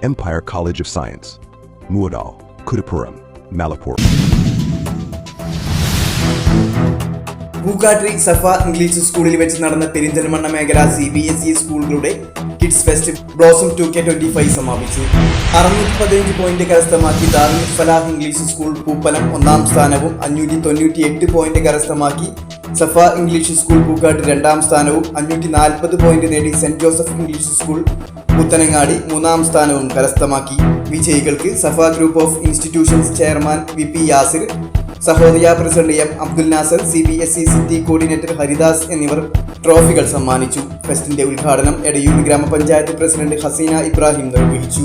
Empire College of Science. Muadal, Kudapuram, Malapur. Pookkattiri Safa English സ്കൂളിൽ വെച്ച് നടന്ന പെരിന്തൽമണ്ണ മേഖല സി ബി എസ് ഇ സ്കൂളുകളുടെ kids fest blossom two K twenty five സമാപിച്ചു അറുന്നൂറ്റി പതിനഞ്ച് പോയിന്റ് കരസ്ഥമാക്കി ദാറുൽ ഫലാഹ് ഇംഗ്ലീഷ് സ്കൂൾ പൂപ്പലം ഒന്നാം സ്ഥാനവും അഞ്ഞൂറ്റി തൊണ്ണൂറ്റി എട്ട് പോയിന്റ് കരസ്ഥമാക്കി സഫ ഇംഗ്ലീഷ് സ്കൂൾ പൂക്കാട്ട് രണ്ടാം സ്ഥാനവും അഞ്ഞൂറ്റി നാൽപ്പത് പോയിന്റ് നേടി Saint Joseph English school Puthanangadi മൂന്നാം സ്ഥാനവും കരസ്ഥമാക്കി. വിജയികൾക്ക് Safa group of institutions chairman V P Yasir Sahodaya president M Abdul Nasar C B S E city coordinator Haridas എന്നിവർ ട്രോഫികൾ സമ്മാനിച്ചു. ഫെസ്റ്റിന്റെ ഉദ്ഘാടനം എടയൂർ ഗ്രാമപഞ്ചായത്ത് പ്രസിഡന്റ് ഹസീന ഇബ്രാഹിം നിർവഹിച്ചു.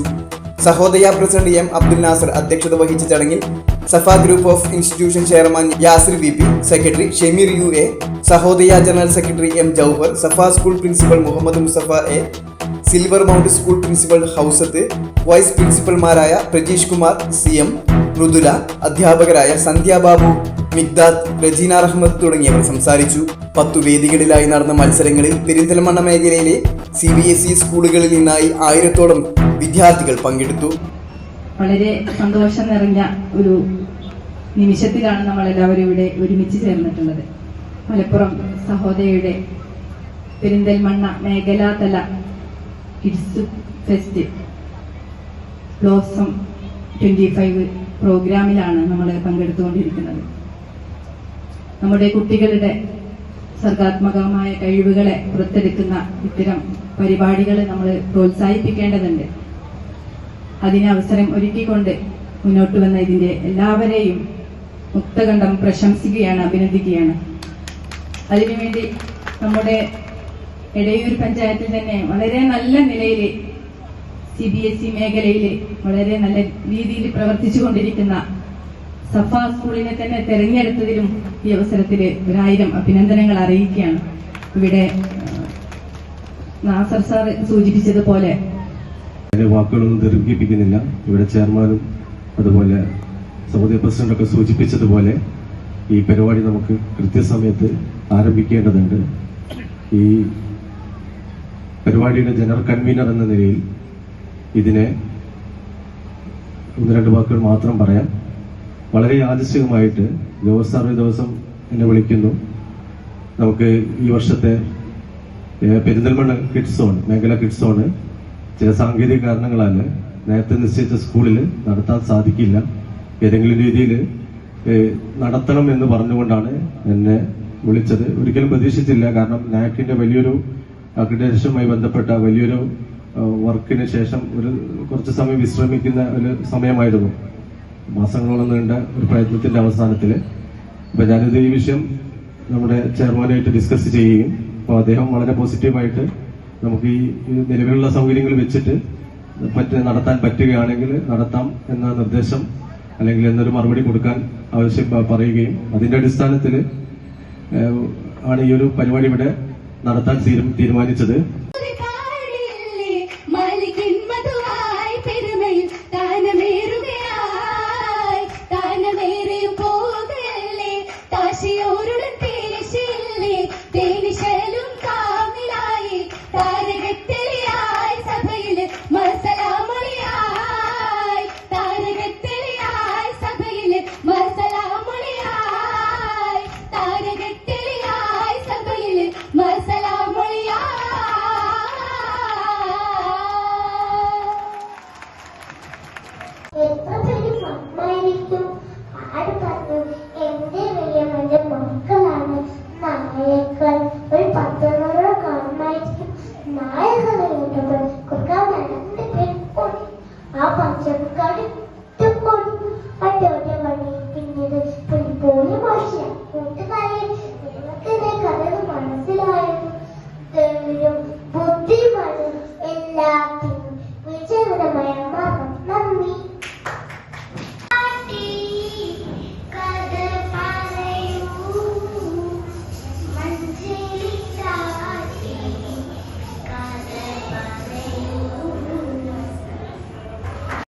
സഹോദയ പ്രസിഡന്റ് എം അബ്ദുൽ നാസർ അധ്യക്ഷത വഹിച്ച ചടങ്ങിൽ Safa group of institution chairman Yasir V P secretary Shemeer U A Sahodaya general secretary M Jouhar Safa school principal Muhammad Musafa A silver mount school principal Housath vice പ്രിൻസിപ്പൽമാരായ Prajeesh Kumar C M Mridula അധ്യാപകരായ സന്ധ്യ ബാബു മിഗ്ദാദ് റജീന റഹ്മദ് തുടങ്ങിയവർ സംസാരിച്ചു. പത്തു വേദികളിലായി നടന്ന മത്സരങ്ങളിൽ പെരിന്തൽമണ്ണ മേഖലയിലെ C B S E സ്കൂളുകളിൽ നിന്നായി ആയിരത്തോളം വിദ്യാർത്ഥികൾ പങ്കെടുത്തു. വളരെ സന്തോഷം നിറഞ്ഞ ഒരു നിമിഷത്തിലാണ് നമ്മൾ എല്ലാവരും ഇവിടെ ഒരുമിച്ച് ചേർന്നിട്ടുള്ളത്. മലപ്പുറം സഹോദയയുടെ Perinthalmanna മേഖലാതല kids fest blossom twenty five പ്രോഗ്രാമിലാണ് നമ്മൾ പങ്കെടുത്തുകൊണ്ടിരിക്കുന്നത്. നമ്മുടെ കുട്ടികളുടെ സർഗാത്മകമായ കഴിവുകളെ പുറത്തെടുക്കുന്ന ഇത്തരം പരിപാടികളെ നമ്മൾ പ്രോത്സാഹിപ്പിക്കേണ്ടതുണ്ട്. അതിന് അവസരം ഒരുക്കിക്കൊണ്ട് മുന്നോട്ട് വന്ന ഇതിന്റെ എല്ലാവരെയും മുക്തകണ്ഠം പ്രശംസിക്കുകയാണ് അഭിനന്ദിക്കുകയാണ്. അതിനുവേണ്ടി നമ്മുടെ എടയൂർ പഞ്ചായത്തിൽ തന്നെ വളരെ നല്ല നിലയിൽ സി ബി എസ് ഇ മേഖലയിൽ വളരെ നല്ല രീതിയിൽ പ്രവർത്തിച്ചു കൊണ്ടിരിക്കുന്ന സഫ സ്കൂളിനെ തന്നെ തെരഞ്ഞെടുത്തതിലും ഈ അവസരത്തിൽ ഒരായിരം അഭിനന്ദനങ്ങൾ അറിയിക്കുകയാണ്. ഇവിടെ നാസർ സാർ സൂചിപ്പിച്ചതുപോലെ അതിന്റെ വാക്കുകളൊന്നും ദീർഘിപ്പിക്കുന്നില്ല. ഇവിടെ ചെയർമാനും അതുപോലെ സൗദി പ്രസിഡന്റൊക്കെ സൂചിപ്പിച്ചതുപോലെ ഈ പരിപാടി നമുക്ക് കൃത്യസമയത്ത് ആരംഭിക്കേണ്ടതുണ്ട്. ഈ പരിപാടിയുടെ ജനറൽ കൺവീനർ എന്ന നിലയിൽ ഇതിനെ ഒന്ന് രണ്ട് വാക്കുകൾ മാത്രം പറയാം. വളരെ യാദൃശികമായിട്ട് ജോസ് ദിവസം എന്നെ വിളിക്കുന്നു. നമുക്ക് ഈ വർഷത്തെ പെരിന്തൽമണ്ണ കിഡ്സ് സോൺ മേഖല കിഡ്സ് സോണ് ചില സാങ്കേതിക കാരണങ്ങളാൽ നേരത്തെ നിശ്ചയിച്ച സ്കൂളിൽ നടത്താൻ സാധിക്കില്ല. ഏതെങ്കിലും രീതിയിൽ നടത്തണം എന്ന് പറഞ്ഞുകൊണ്ടാണ് എന്നെ വിളിച്ചത്. ഒരിക്കലും പ്രതീക്ഷിച്ചില്ല. കാരണം നാക്കിന്റെ വലിയൊരു അക്രഡേഷനുമായി ബന്ധപ്പെട്ട വലിയൊരു വർക്കിന് ശേഷം ഒരു കുറച്ച് സമയം വിശ്രമിക്കുന്ന ഒരു സമയമായിരുന്നു. മാസങ്ങളോളം നീണ്ട ഒരു പ്രയത്നത്തിന്റെ അവസാനത്തിൽ അപ്പൊ ഞാനിത് ഈ വിഷയം നമ്മുടെ ചെയർമാനായിട്ട് ഡിസ്കസ് ചെയ്യുകയും അപ്പോൾ അദ്ദേഹം വളരെ പോസിറ്റീവായിട്ട് നമുക്ക് ഈ നിലവിലുള്ള സൗകര്യങ്ങൾ വെച്ചിട്ട് പറ്റ നടത്താൻ പറ്റുകയാണെങ്കിൽ നടത്താം എന്ന നിർദ്ദേശം അല്ലെങ്കിൽ എന്നൊരു മറുപടി കൊടുക്കാൻ ആവശ്യം പറയുകയും അതിന്റെ അടിസ്ഥാനത്തിൽ ആണ് ഈ ഒരു പരിപാടി ഇവിടെ നടത്താൻ തീരു- തീരുമാനിച്ചത്. താനമേറുകയായി kali cepat moon by the.